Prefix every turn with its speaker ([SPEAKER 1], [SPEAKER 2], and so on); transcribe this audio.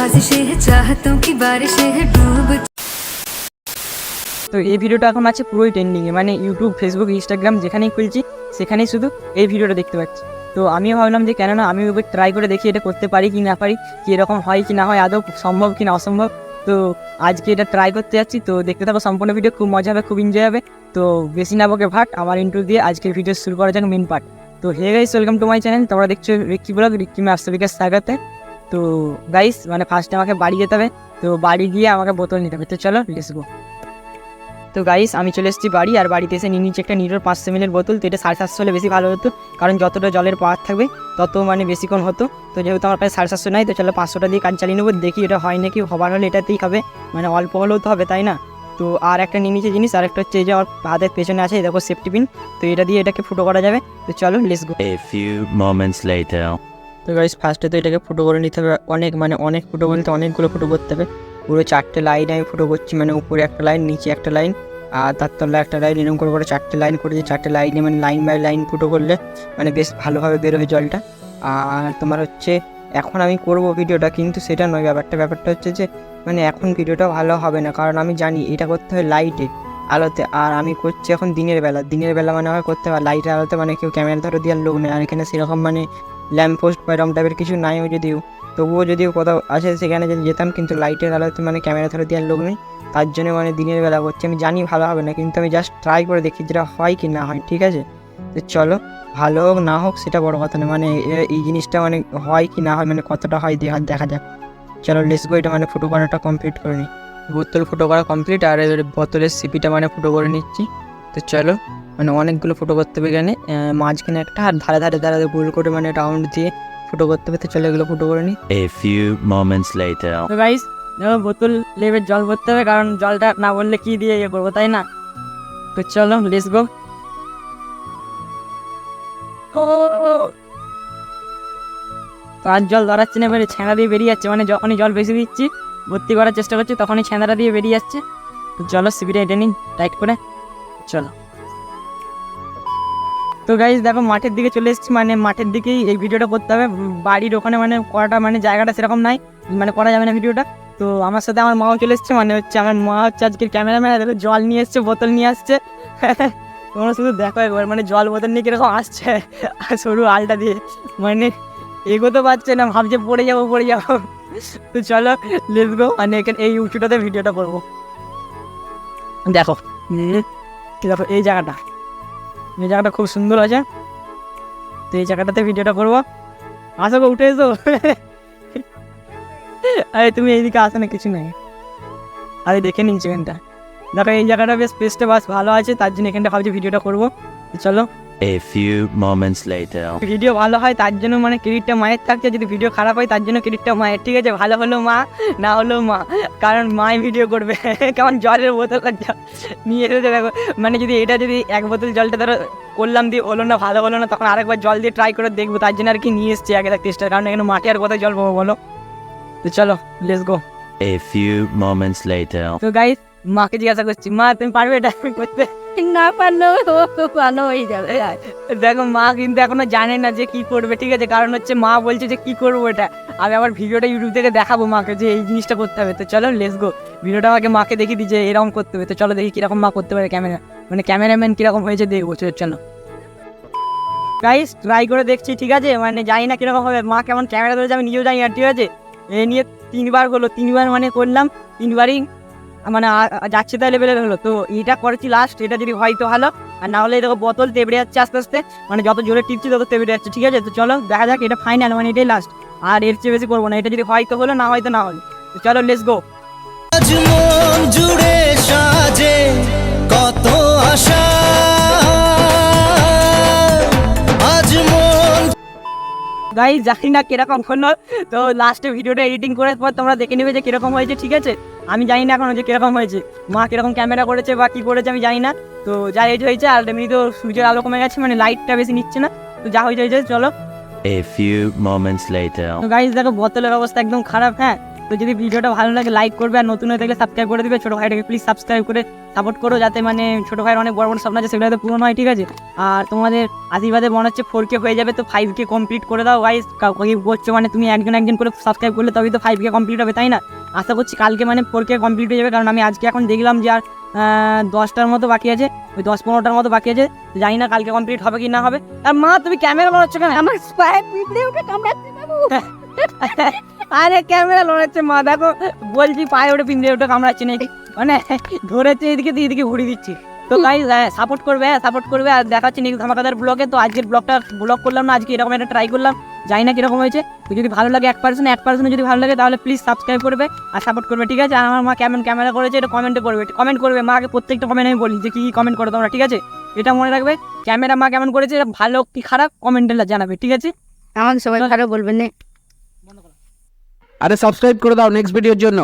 [SPEAKER 1] नवाजिशें हैं चाहतों की बारिशें हैं डूब
[SPEAKER 2] তো এই ভিডিওটা এখন আছে পুরোই ট্রেন্ডিংয়ে মানে ইউটিউব ফেসবুক ইনস্টাগ্রাম যেখানেই খুলছি সেখানেই শুধু এই ভিডিওটা দেখতে পাচ্ছি তো আমিও ভাবলাম যে কেননা আমি এবার ট্রাই করে দেখি এটা করতে পারি কি না পারি কি এরকম হয় কি না হয় আদৌ সম্ভব কি না অসম্ভব তো আজকে এটা ট্রাই করতে যাচ্ছি তো দেখতে থাকো সম্পূর্ণ ভিডিও খুব মজা হবে খুব এনজয় হবে তো বেশি না বকে ভাট আমার ইন্টারভিউ দিয়ে আজকের ভিডিও শুরু করা যাক মেন পার্ট তো hey guys welcome to my channel তোমরা দেখছো রিক্কি ব্লগ রিক্কি মাস্টারবিকার স্বাগতে তো গাইস মানে ফার্স্টে আমাকে বাড়ি যেতে হবে। তো বাড়ি গিয়ে আমাকে বোতল নিতে হবে। তো চলো লেটস গো তো গাইস আমি চলে এসেছি বাড়ি, আর বাড়িতে এসে নিয়ে নিচ্ছি একটা নিরোর পাঁচশো মিলের বোতল। তো এটা সাড়ে সাতশো হলে বেশি ভালো হতো, কারণ যতটা জলের পাওয়ার থাকবে, তত মানে বেশিক্ষণ হতো। তো যেহেতু আমার প্রায় সাড়ে সাতশো নাই, তো চলো পাঁচশোটা দিয়ে কাজ চালিয়ে নেব। দেখি এটা হয় নাকি, হবার হলে এটাতেই হবে মানে অল্প হলেও তো হবে, তাই না? তো আর একটা নিয়ে নিচে জিনিস, আর একটা হচ্ছে যে আমার হাতের পেছনে আছে দেখো সেফটি পিন তো এটা দিয়ে এটাকে ফুটো করা যাবে। তো চলো let's go
[SPEAKER 3] A few moments later.
[SPEAKER 2] তো গাইস ফার্স্টে তো এটাকে ফুটো করে নিতে হবে। অনেক মানে অনেক ফুটো বলতে অনেকগুলো ফুটো করতে হবে। পুরো চারটে লাইন আমি ফুটো করছি মানে উপরে একটা লাইন নিচে একটা লাইন আর তার তলায় একটা লাইন এরকম করে করে চারটে লাইন করেছি। চারটে লাইনে মানে লাইন বাই লাইন ফুটো করলে মানে বেশ ভালোভাবে বেরোবে জলটা। আর তোমার হচ্ছে, এখন আমি করব ভিডিওটা কিন্তু সেটা নয়, ব্যাপারটা ব্যাপারটা হচ্ছে যে মানে এখন ভিডিওটা ভালো হবে না। কারণ আমি জানি এটা করতে হয় লাইটে আলোতে। আর আমি করছি এখন দিনের বেলা। দিনের বেলা মানে আমার করতে হয় লাইটের আলোতে মানে কেউ ক্যামেরা ধরে দেওয়ার লোক নেই। আর এখানে সেরকম মানে ল্যাম্প পোস্ট বা এরকম টাইপের কিছু নাইও যদিও। তবুও যদিও কোথাও আছে সেখানে যদি যেতাম কিন্তু লাইটের আলোতে মানে ক্যামেরা ধরে দেওয়ার লোক নেই। তার জন্য মানে দিনের বেলা করছি। আমি জানি ভালো হবে না, কিন্তু আমি জাস্ট ট্রাই করে দেখি যেটা হয় কি না হয়, ঠিক আছে? তো চলো, ভালো হোক না হোক সেটা বড় কথা না। মানে এই জিনিসটা মানে হয় কি না হয় মানে কতটা হয় দেখা দেখা যাক। চলো লেস গো এটা মানে ফুটো করাটা কমপ্লিট করে নিই বোতল ফুটো করা কমপ্লিট আর বোতলের সিপিটা মানে ফুটো করে নিচ্ছি। তো চলো মানে অনেকগুলো ফুটো করতে হবে এখানে। মাঝখানে একটা আর ধারে ধারে ধারে গোল করে মানে রাউন্ড দিয়ে ফুটো করতে হবে তো চলো এগুলো ফুটো করে নিই
[SPEAKER 3] A few moments later.
[SPEAKER 2] তো গাইস বোতল লেবে জল ভরতে হবে কারণ জলটা না বললে কি দিয়ে ইয়ে করব তাই না? তো চলো লেস গো তো আর জল ধরাচ্ছে না এবারে ছেঁড়া দিয়ে বেরিয়ে যাচ্ছে মানে যখনই জল বেশি দিচ্ছি ভর্তি করার চেষ্টা করছি তখনই ছেঁড়া দিয়ে বেরিয়ে যাচ্ছে। তো চলো সিবিটা এটা নিন টাইট করে। চলো। তো গাইজ দেখো মাঠের দিকে চলে এসেছি মানে মাঠের দিকেই এই ভিডিওটা করতে হবে। বাড়ির ওখানে মানে করাটা মানে জায়গাটা সেরকম নাই মানে করা যাবে না ভিডিওটা। তো আমার সাথে আমার মাও চলে এসছে মানে হচ্ছে আমার মা হচ্ছে আজকের ক্যামেরাম্যান দেখো জল নিয়ে এসছে, বোতল নিয়ে আসছে। তোমরা শুধু দেখো একবার মানে জল বোতল নিয়ে কীরকম আসছে। সরু আলটা দিয়ে মানে এগোতে পারছে না, ভাবছে পড়ে যাব পড়ে যাব। তো চলো গো মানে এখানে এই উঁচুটাতে ভিডিওটা করব। দেখো দেখো এই জায়গাটা। এই জায়গাটা খুব সুন্দর আছে। তো এই জায়গাটাতে ভিডিওটা করব। আসো গো, উঠে এসো। আরে তুমি এইদিকে আসো না, কিছু নেই। আরে দেখে নিচ্ছি এখানটা দেখো, এই জায়গাটা বেশ স্পেসটা বাস ভালো আছে, তার জন্য এখানটা ভাবছি ভিডিওটা করব। চলো
[SPEAKER 3] A few moments later.
[SPEAKER 2] Video ভালো হয় তার জন্য মানে ক্রেডিটটা মায়ের থাকছে। যদি ভিডিও খারাপ হয় তার জন্য ক্রেডিটটা মায়ের। ঠিক আছে ভালো হলো মা না হলো মা। কারণ মাই ভিডিও করবে। কেমন জলের বোতল নিয়ে এসে দেখো। মানে যদি এটা যদি এক বোতল জলটা ধরো করলাম দিয়ে হলো না ভালো হলো না তখন আরেকবার জল দিয়ে ট্রাই করে দেখব। তার জন্য আর কি নিয়ে এসছি আগে থাকতে চেষ্টা কারণ এখানে মাঠে আর কোথায় জল পাবো বলো? তো চলো let's go
[SPEAKER 3] A few moments later.
[SPEAKER 2] তো গাইস মাকে জিজ্ঞাসা করছি মা তুমি পারবে এটা করতে?
[SPEAKER 1] না পারলেও ভালো হয়ে যাবে।
[SPEAKER 2] দেখো মা কিন্তু এখনও জানে না যে কি করবে, ঠিক আছে? কারণ হচ্ছে মা বলছে যে কি করব এটা। আমি আবার ভিডিওটা ইউটিউব থেকে দেখাবো মাকে যে এই জিনিসটা করতে হবে। তো চলো লেস গো ভিডিওটা আমাকে মাকে দেখিয়ে দিই যে এরকম করতে হবে। তো চলো দেখি কীরকম মা করতে পারে ক্যামেরা মানে ক্যামেরাম্যান কীরকম হয়েছে দেখব। চলো। গাইস ট্রাই করে দেখছি, ঠিক আছে? মানে জানি না কীরকম হবে। মা কেমন ক্যামেরা ধরেছে আমি নিজেও জানি না, ঠিক আছে? এই নিয়ে তিনবার হলো। তিনবার মানে করলাম। তিনবারই মানে যাচ্ছে তাই লেভেলের হলো। তো এটা করেছি লাস্ট এটা যদি হয় তো ভালো। আর না হলে দেখো বোতল তেবড়ে যাচ্ছে আস্তে আস্তে। মানে যত জোরে টিপছি তত তেবড়ে যাচ্ছে, ঠিক আছে? তো চলো, দেখা যাক, এটা ফাইনাল মানে এটাই লাস্ট আর এর চেয়ে বেশি করব না, এটা যদি হয় তো হলো, না হয় তো না হলো। চলো লেস গো
[SPEAKER 4] জুড়ে সাজে।
[SPEAKER 2] গাই জানি না কীরকম হলো। তো লাস্টে ভিডিওটা এডিটিং করার পর তোমরা দেখে নেবে যে কীরকম হয়েছে ঠিক আছে? আমি জানি না এখনও যে কীরকম হয়েছে। মা কীরকম ক্যামেরা করেছে বা কি করেছে আমি জানি না তো যা এই হয়েছে আর এমনি তো সূর্যের আলো কমে গেছে মানে লাইটটা বেশি নিচ্ছে না। তো যা হয়েছে হয়েছে চলো।
[SPEAKER 3] A few moments later.
[SPEAKER 2] তো গাইজ দেখো বোতলের অবস্থা একদম খারাপ হ্যাঁ? তো যদি ভিডিওটা ভালো লাগে লাইক করবে আর নতুন হয়ে থাকলে সাবস্ক্রাইব করে দিবে। ছোটো ভাইটাকে প্লিজ সাবস্ক্রাইব করে সাপোর্ট করো যাতে মানে ছোটো ভাইয়ের অনেক বড় বড় স্বপ্ন আছে সেগুলো যাতে পূরণ হয় ঠিক আছে? আর তোমাদের আশীর্বাদে মনে হচ্ছে ফোর কে হয়ে যাবে তো ফাইভ কে কমপ্লিট করে দাও গাইস কাউকে বলছো মানে তুমি একজন একজন করে সাবস্ক্রাইব করলে তবেই তো ফাইভ কে কমপ্লিট হবে তাই না? আশা করছি কালকে মানে ফোর কে কমপ্লিট হয়ে যাবে কারণ আমি আজকে এখন দেখলাম যে আর দশটার মতো বাকি আছে ওই দশ পনেরোটার মতো বাকি আছে জানি না কালকে কমপ্লিট হবে কি না হবে। আর মা তুমি ক্যামেরা বানাচ্ছ কেন?
[SPEAKER 1] আমার
[SPEAKER 2] আরে ক্যামেরা লড়াচ্ছে মা দেখো বলছি পায়ে ওটা পিঁধে ওটা কামড়াচ্ছে না মানে ধরেছে এদিকে দিয়ে এদিকে ঘুরিয়ে দিচ্ছি। তো গাই সাপোর্ট করবে সাপোর্ট করবে আর দেখাচ্ছি নিক ধামাকাদার ব্লগে তো আজকের ব্লগটা ব্লগ করলাম না আজকে এরকম একটা ট্রাই করলাম জানি না কীরকম হয়েছে। যদি ভালো লাগে এক পার্সেন্ট এক পার্সেন্ট যদি ভালো লাগে তাহলে প্লিজ সাবস্ক্রাইব করবে আর সাপোর্ট করবে ঠিক আছে? আর আমার মা কেমন ক্যামেরা করেছে এটা কমেন্টে করবে কমেন্ট করবে মাকে প্রত্যেকটা কমেন্ট আমি বলি যে কী কমেন্ট করো তোমরা? ঠিক আছে? এটা মনে রাখবে। ক্যামেরা মা কেমন করেছে এটা ভালো কি খারাপ? কমেন্টে জানাবে ঠিক আছে?
[SPEAKER 1] আমাকে সবাই ভালো বলবেন না।
[SPEAKER 5] আরে সাবস্ক্রাইব করে দাও নেক্সট ভিডিওর জন্য।